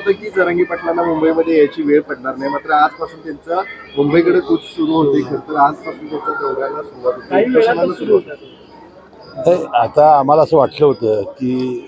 जरांगी पाटलांना मुंबईमध्ये यायची वेळ पडणार नाही. मात्र आजपासून त्यांचं मुंबईकडे कूच सुरू होते. खरं तर आजपासून त्यांच्या दौऱ्याला सुरुवात होते. उपोषणाला सुरुवात? होते. नाही, आता आम्हाला असं वाटलं होतं की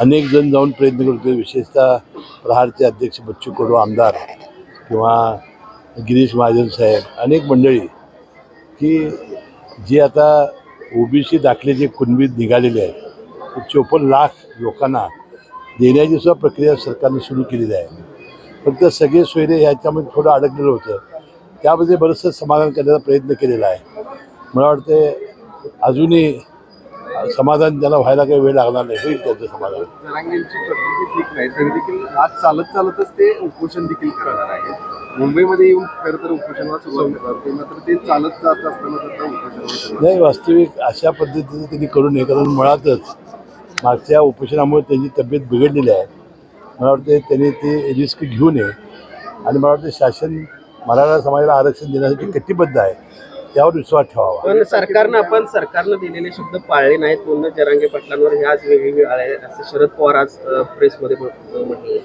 अनेक जण जाऊन प्रयत्न करतोय. विशेषतः प्रहारचे अध्यक्ष बच्चू कडू आमदार किंवा गिरीश महाजन साहेब अनेक मंडळी की जी आता ओबीसी दाखले जे कुणबीत निघालेले आहेत चोपन्न लाख लोकांना देण्याची सुद्धा प्रक्रिया सरकारनं सुरू केलेली आहे. फक्त सगळे सोयरे ह्याच्यामध्ये थोडं अडकलेलं होतं. त्यामध्ये बरंचसं समाधान करण्याचा प्रयत्न केलेला आहे. मला वाटते अजूनही समाधान त्यांना व्हायला काही वेळ लागणार नाही होईल त्यांचं समाधान. जरांगेंची प्रकृती ठीक नाही तरी देखील आज चालत चालतच ते उपोषण देखील करणार आहेत. मुंबईमध्ये येऊन खरं तर उपोषणाला सुरुवात करणार होते मात्र ते चालत जात असताना सुद्धा उपोषणाला सुरुवात नाही वास्तविक अशा पद्धतीचं त्यांनी करू नये कारण मुळातच मागच्या उपोषणामुळे त्यांची तब्येत बिघडलेली आहे. मला वाटते त्यांनी ते रिस्क घेऊ नये. आणि मला वाटतं शासन मराठा समाजाला आरक्षण देण्यासाठी कटिबद्ध आहे. त्यावर विश्वास ठेवावा. पण सरकारनं आपण सरकारनं दिलेले शब्द पाळले नाहीत. म्हणून जरांगे पाटलांवर हे आज वेगळी वेळ आले असं शरद पवार आज प्रेसमध्ये म्हटले.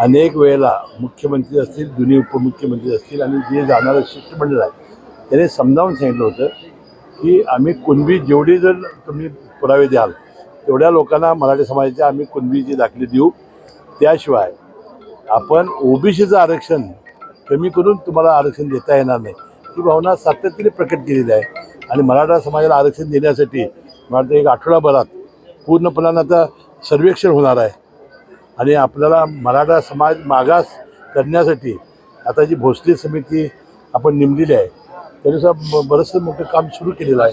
अनेक वेळेला मुख्यमंत्री असतील दोन्ही उपमुख्यमंत्री असतील आणि जे जाणारं शिष्टमंडळ आहे त्याने समजावून सांगितलं होतं की आम्ही कुणबी जेवढे जर तुम्ही पुरावे द्याल तेवढ्या लोकांना मराठी समाजाची आम्ही कुणबीची दाखली देऊ त्याशिवाय आपण ओबीसीचं आरक्षण कमी करून तुम्हाला आरक्षण देता येणार नाही. ही भावना सातत्याने प्रकट केलेली आहे. आणि मराठा समाजाला आरक्षण देण्यासाठी मला एक आठवडाभरात पूर्णपणानं आता सर्वेक्षण होणार आहे. आणि आपल्याला मराठा समाज मागास करण्यासाठी आता जी भोसले समिती आपण नेमलेली आहे त्यानुसार बरंचसं मोठं काम सुरू केलेलं आहे.